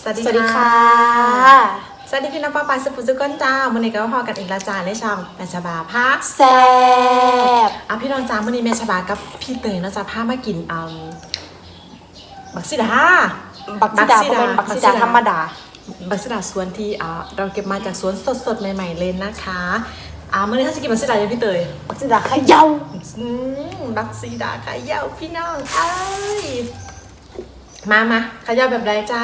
สวัสดีสวัสดีค่ะ สวัสดีพี่น้องป้าปายสุภุสุกนจ้าวันนี้ก็มาพอกันอีกและจ้าในช่องแม่ชบาพาแซ่บอะพี่น้องจ้าวันนี้แม่ชบากับพี่เตยเนาะจะพามากินอืมบักซิดา บักซิดาบักซิดาเป็นบักซิดาธรรมดา บักซิดาสวนที่อ่าเราเก็บมาจากสวนสดๆ ใหม่ๆเลยนะคะอ่ามื่อนี้ถ้าจะกินบักซิดายังพี่เตยบักซิดาเขย่าอืมบักซีดาขยาวพี่น้องเอ้ย มามาขยาวแบบไรจ้า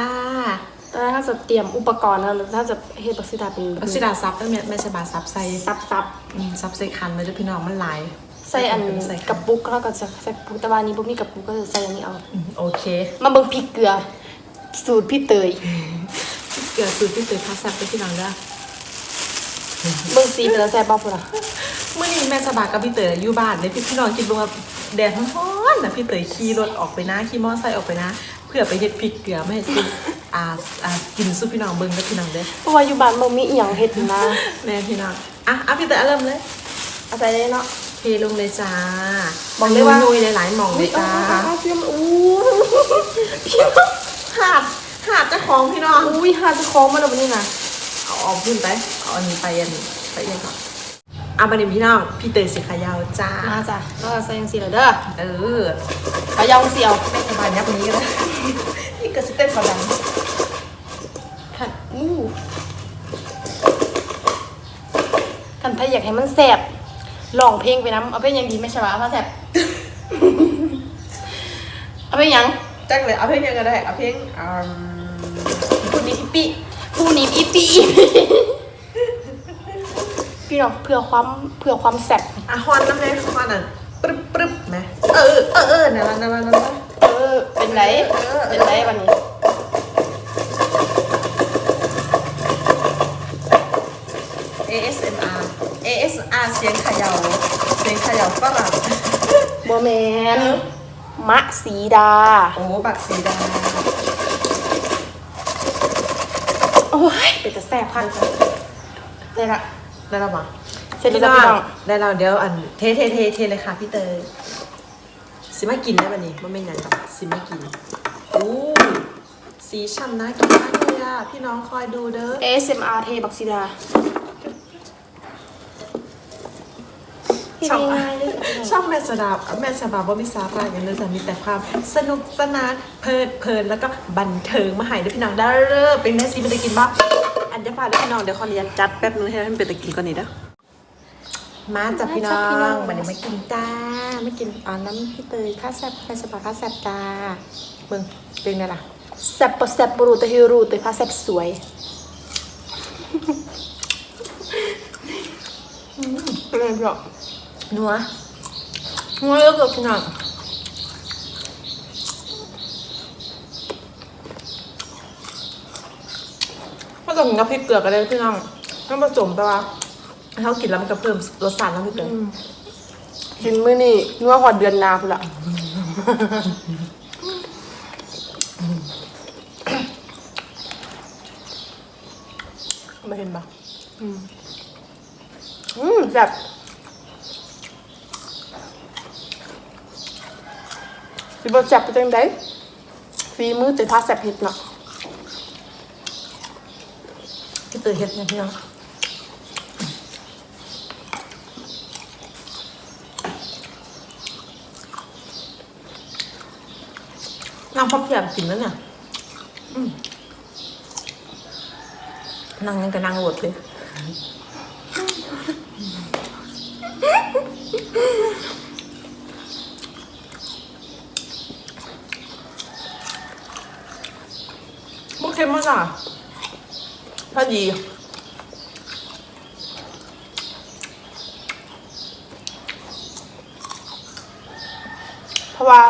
แต่ถ้าจะเตรียมอุปกรณ์แล้วถ้าจะเฮ็ดบักซิดาเป็นบักซีดาซับแล้วแม่แม่ชบาซับใส่ซับซับอืมซับใส่คันเลยเด้วยพี่น้องมันหลายใส่อันใส่กระปุกแล้วก็จะใส่กระปุกแต่ว่าอันนี้บ่มีกระปุกก็จะใส่อันนี้เอาอืมโอเคมาเบิ่งพริกเกลือ สูตรพี่เตยเกลือสูตรที่เตยพาซับไปพี่น้องเด้อเบิ่งสีเป็นแล้วแซ่บบ่พุ่นล่ะเมื่อนี้แม่สบากับพี่เตยอยู่บ้านเลยพี่พี่น้องคิดดูว่าแดดร้อนๆนะพี่เตยขี่รถออกไปนะขี่มอเตอร์ไซค์ออกไปนะเพื่อไปเฮ็ดพริกเกลือไม่ให้ซุปอ่าอ่ากินซุปพี่น้องเบิ่งกับพี่น้องเด้อเพราะว่าอยู่บ้านบ่มีอีหยังเฮ็ดนะแม่พี่น้องอะอะพี่เตยเอาเริ่มเลยเอาใส่เลยเนาะเทลงเลยจ้าบอกเลยว่านุยๆหลายๆหมองเลยจ้าเตรียมอู้หาดหาดเจ้าของพี่น้องอุ้ยหาจะคล้องมาแล้วบัดนี้น่ะเอาออกขึ้นไปเอาอันนี้ไปอันนี้ไปอันก่อนเอามาดิพี่น้อง พี่เตยสีขายาวจ้า มาจ้ะแล้วก็ใส่จังซี่แล้วเด้อเออเขย่าจังซี่เอาไม่สบายยับนี้ก็ได้นี่ก็สเต็ปกว่าดังคันอู้คันถ้าอยากให้มันแซ่บร้องเพลงไปน้ำเอาเพลงหยังดีไหม่ใช่ปะเอาแซ่บเอาเพลงหยังจังเลยเอาเพลงยังก็ได้เอาเพลงอืมคุณนิฮิปปี้ผู้นี้อีปีอีปี พี่น้องเพื่อความเพื่อความแซ่บอะฮอนน้ำเลยฮอนอะปรึ๊บปรึ๊บไหมเออเออเออนั่นละนั่นละนั่นละเออเป็นไรเป็นไรวันนี้เอ ASMR ASMR เสียงเขย่าเสียงเขย่าฝรั่งโมเมนมะสีดา โอ้บักสีดา โอ้ยเป็นแต่แซ่บพันได้ละ ได้แล้วปะเสร็จแล้วจ้ะพี่น้องได้แล้วเดี๋ยวอันเทเทเทเทเลยค่ะพี่เตยสิมากินได้ปะนี่มันไม่นานหรอกสิมากินอู้สีฉ่ำน่ากินมากเลยอะพี่น้องคอยดูเด้อ ASMR เทบักซีดาช่องง่ายๆเลยจ้ะพี่น้องช่องแม่สดาแม่สบาบ่มีสาระอย่างเลยจ้ะมีแต่ความสนุกสนานเพลิดเพลินแล้วก็บันเทิงมาให้ด้วยพี่น้องได้เริ่มเป็นแม่ซีไม่ได้กินบ้าง อันเดี๋ยวฝากด้วยพี่น้องเดี๋ยวขออนุญาตจัดแป๊บนึงให้มันเป็นตะกินก่อนนี่เด้อมาจับพี่น้องมาเดี๋ยวมากินจ้าไม่กินอ่าน้ำพี่เตยข้าวแซ่บแม่สบาข้าวแซ่บจ้าเบิ่งเป็นไงล่ะแซ่บปะแซ่บปรูต่ฮิรูต่พาแซ่บสวยเป็นไงพี่น้องนัวนัวเยอะเกินพี่น้อง ไม่ต้องกินกับพริกเกลือกันเลยพี่น้องต้องผสมไปว่าเขากินแล้วมันก็เพิ่มรสชาติแล้วพี่เตยกินมื้อนี่นัวหอดเดือนหนาพุ่นละไม่เห็นปะอืมแบบสิบจับไปจังไดฝีมือแต่พาแซ่บเผ็ดเนาะ พี่ เตยเห็ดเนี่ยพี่น้องนางพอเพียบกินแล้วเนี่ยนั่งยังกับนางโหดเลยมันเค็มมากอะ พอดี เพราะว่า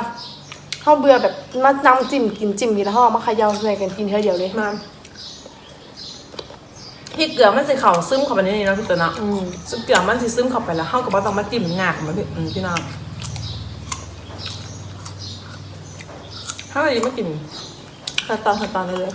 เขาเบื่อแบบมานั่งจิ้มกินจิ้มกินแล้วเขาเอามาเขย่าใส่กันกินเท่าเดียวเลยมาพริกเกลือมันสิเข่าซึมเข้าไปในนี้เนาะพี่เต๋อเนาะอืมซึมเกลือมันสิซึมเข้าไปแล้วเฮาก็บ่ต้องมาจิ้มงากมันพี่อืมพี่น้องถ้าอะไรไม่กินสตอนสตอนเลย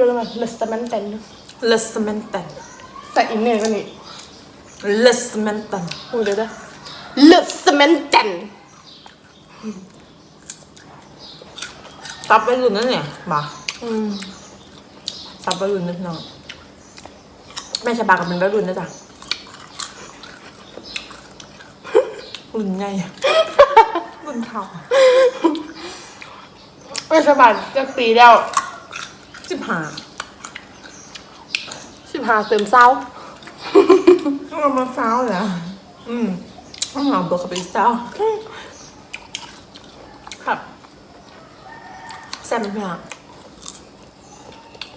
เลยเรื่องอะไรเลสเตมันเต็นเลสเมนตันใส่อินเนอร์กันนี่เลสเมนตันโอ้เดี๋ยวเดี๋ยวเลสเมนเต็นซับไปรุ่นนั่นเนี่ยมาอืมซับไปรุ่นนิดหน่อยแม่ชะบากับเป็นไปรุ่นนะจ๊ะรุ่นไงรุ่นเท่า ไม่สบายจะปีแล้ว สิบห้าสิบห้าเติมเศร้าต้องเอามาฟ้าวเหรออืมต้องเอาตัวเขาไปฟ้าวครับแซ่บไหมพี่ฮะ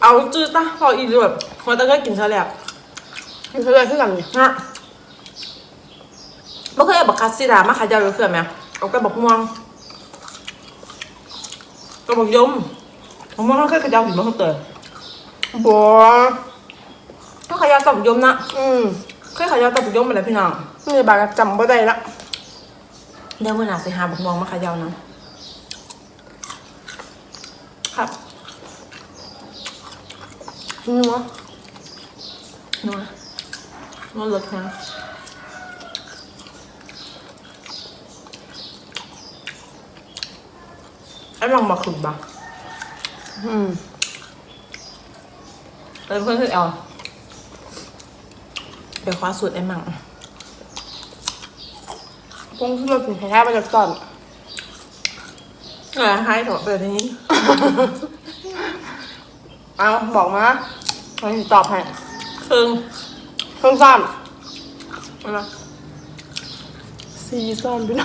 เอาจืดตะพออีกแบบพอตะก็กินซะแล้วมีเพื่อนขึ้นกันนี่ฮะไม่เคยเอาบักคัสซิดามาขายเจ้าอยู่เขื่อนไหมเอากระบอกม่วงกระบอกยม มะม่วงเขาเคยขายเจ้าถึงบ้านเขาเตยบัวเขาขายเจ้าตับยมนะอืมเคยขายเจ้าตับยมไปแล้วพี่น้องนี่บากจำบ่ได้ละเดี๋ยวมื่อหนาสิหาบักม่วงมาขายเจ้านะครับนี่วะนัวนัวรสนะไอ้ลองมาขุดบ้าง อืมเออเพื่อนคือเอาเดี๋ยวคว้าสูตรไอ้มั่งพงที่เราถึงแค่มาจากก่อนเออให้ถอดแบบนี้ เอาบอกมาเราจะตอบให้ครึ่งเครื่องซ้เอามาำซีซ่อนด้วยน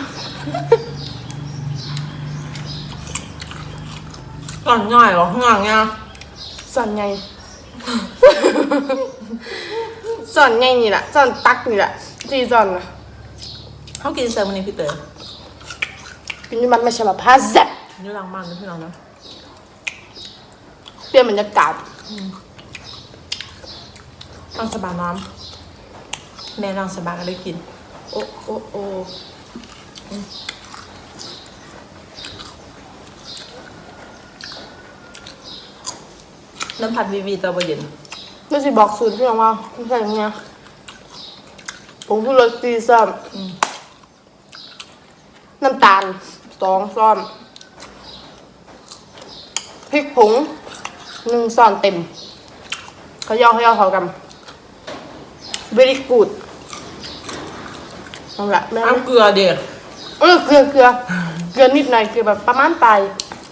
ะก่อนง่ายเหรอง่ายไงส่วนไงส่วนไงนี่แหละส่วนตักนี่แหละซีซ่อนนะเขากินเซอร์มันนี่พี่เต๋อกินนี่มันไม่ใช่แบบพาแซ่บอยู่หลังบ้านนะพี่น้องนะเปลี่ยนบรรยากาศนอนสบายน้ำแม่นอนสบายก็ได้กิน โอ้โอ้โอ้ น้ำผัดวีวีตัวบเย็นไม่ใช่บอกสูตรพี่น้องว่าไม่ใช่อย่างเงี้ยผงชูรสซีซ่อนน้ำตาลสองซ่อนพริกผงหนึ่งซ่อนเต็มเขย่าเขย่าเข้ากัน very good นั่นแหละแม่น้ำเกลือเด็ดเออเกลือเกลือเกลือนิดหน่อยเกลือแบบประมาณปลาย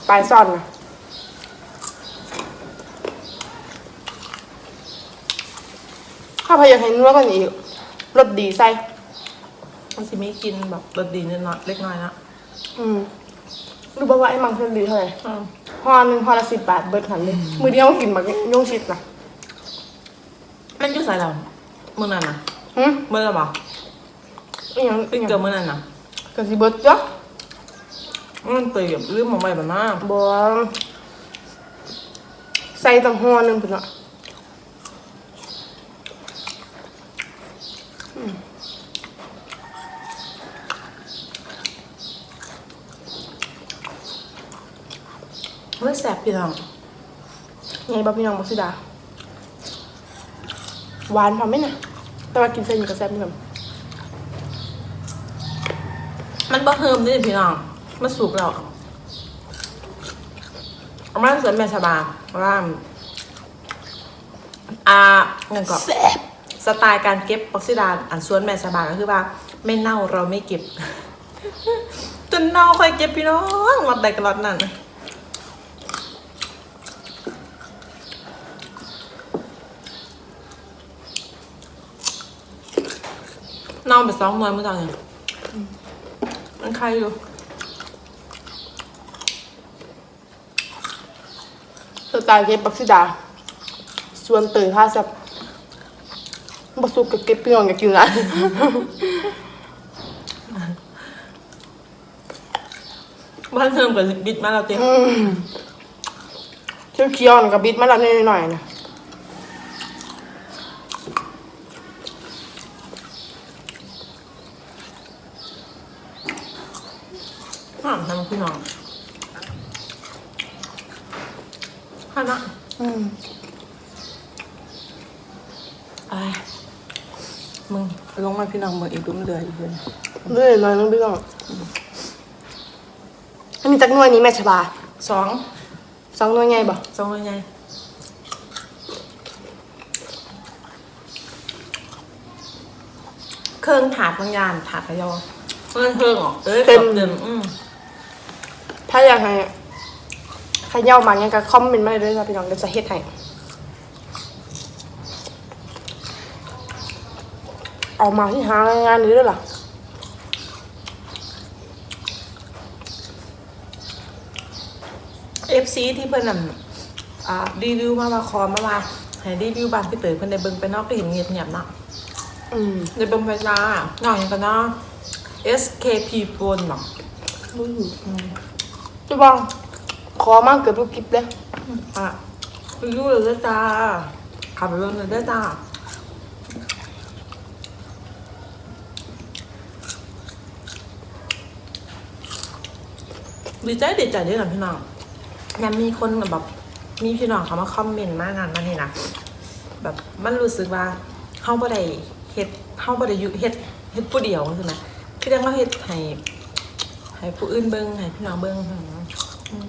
ปลายซ่อนนะ ข้าพยายามให้นัวกันอีกรสดีใส่มันสิไม่กินแบบรสดีนิดหน่อยเล็กน้อยนะอืมรู้ป่าวว่าไอ้มังคือดีเท่าไหร่อืมห่อหนึ่งห่อละสิบบาทเบิร์ดหันเลยมือเดียวกินแบบย่งชิดนะมันอยู่ใส่เราเมื่อนั้นนะหืมเมื่อไหร่บอกอีหยังเป็นเกิดเมื่อนั้นนะกะสิเบิร์ดจ้ะมันเตยแบบลืมมองไปแบบนั้นบัวใส่ตั้งห่อหนึ่งพุ่นเนาะ เฮ้ยแสบ พี่น้องไงบ้าพี่น้องบักสิดาหวานพอไหมนะแต่ว่ากินเส้นอยู่กับแซ่บเหมือนกันมันบ่เพิ่มด้วยพี่น้อง มันสุกแล้วเอามาเสริมแม่ชาบาว่าอ่าเงินก่อนแซ่บสไตล์การเก็บออกซิดานอันส่วนแม่สบายก็คือว่า ไม่เน่าเราไม่เก็บ จนเน่าค่อยเก็บพี่น้องรอดใดก็รอดนั่น น่าไปสองหน่วยเมื่อตอนเนี่ยมันใครอยู่สไตล์เก็บบักสิดา ส่วนเตยผ้าแซับบัสุกกับเก็บพี่น้องอยากกินอะไรบ้านเทิมกับบิดมาเราเต็มอืมเคี้ยวๆกับบิดมาแล้วนิดหน่อยนะ ห้ามทำพี่น้องข้านะอืมอะไรมึงลงมาพี่น้องมึงอีกดุ้มเรืออีกเลยเรื่อยหน่อยน้องพี่น้องอันนี้จักหน่วยนี้แม่ชบาสองสองหน่วยไงบ่สองยังไงเครื่องถาดบางอย่างถาดขยอเครื่องเครื่องออกเอ้ยเต็มเต็มอืมถ้าอยากให้ใค รเย่ามายังก็คอมเมนต์มาเลยเด้วยจ้ะพี่น้องเดี๋ยวจะเฮ็ดให้เอามาที่หางานนี้ด้วยล่ะเอฟซีที่เพิ่นนั่นอ่ารีวิวมาว่าคอมาว่าให้รีวิวบ้านพี่เต๋อเพิ่นได้เบิ่งไปเนอกก็เห็นเงียบเงียบๆเนาะอืมได้เบิ่งไปจ้าหน่อยกันเนาะ SKP ปนเนาะจะบ้องข อมากเกือบทุกคลิปเลยอะรีวิวเลยด้จ้าขับไปเลยด้จ้าดีใจดีใจด้วยกันพี่น้องยังมีคนแบบมีพี่น้องเขามาคอมเมนต์มากงานมานี่นะแบบมันรู้สึกว่าเฮาบ่ได้เฮ็ดเฮาบ่ได้ยู่เฮ็ดเฮ็ดผู้เดียวใช่ไหมคือจังเราเฮ็ดให้ให้ผู้อื่นเบิ่งให้พี่น้องเบิ่งอืม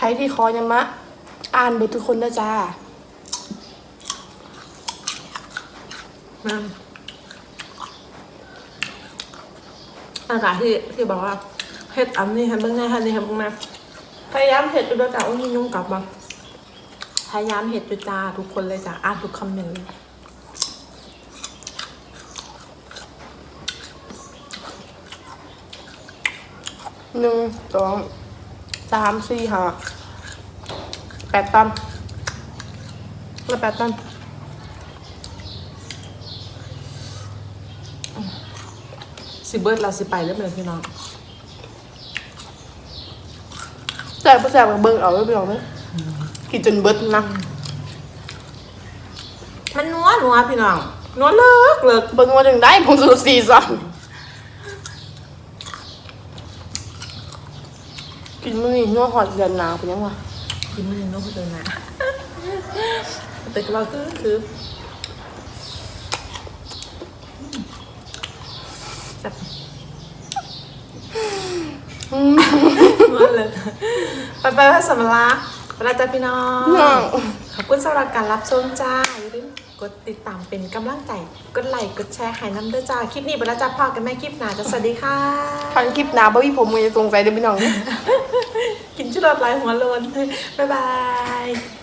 ไผที่คอยังมะ อ่านเบททุกคนนะจ้านั่นอากาศที่ที่บอกว่าเฮ็ดอันนี้ให้เบิ่งแน่อันนี้ให้เบิ่งแน่พยายามเฮ็ดอยู่ด้วยจ้าโอ้ยยุ่งกลับมาพยายามเฮ็ดอยู่จ้าทุกคนเลยจ้าอ่านทุกคอมเมนต์เลยหนึ่งสอง สามสี่ห้าแปดตันแล้วแปดตันสิเบิร์ดเราสิไปเริ่มเลยพี่น้องแซ่บบ่แซ่บกับเบิ้งเอาไว้ไปลองเลยกินจนเบิดนะมันนัวนัวพี่น้องนัวเลิกเลิกเบิ้งว่าจังได้ผมสูสีซ้ำ กินมื้อนี้นัวหอดเดือนหนาวเป็นยังวะกินมือนัวพี่เตยนะแต่เราคือคือแบบอืมมาเลยไปไปพระสมราเวลาจ้าพี่น้อง น้อง ขอบคุณสำหรับการรับชมจ้าอย่าลืม กดติดตามเป็นกำลังใจ กดไลค์กดแชร์ให้น้ำเด้อจ้า คลิปนี้ไปแล้วจ้าพ่อกันแม่คลิปหน้าจ้าสวัสดีค่ะทันคลิปหนาบ่มีผมมือจะสงสัยเด้อพี่น้อง กินชุดรสลายหัวโลน บ๊ายบาย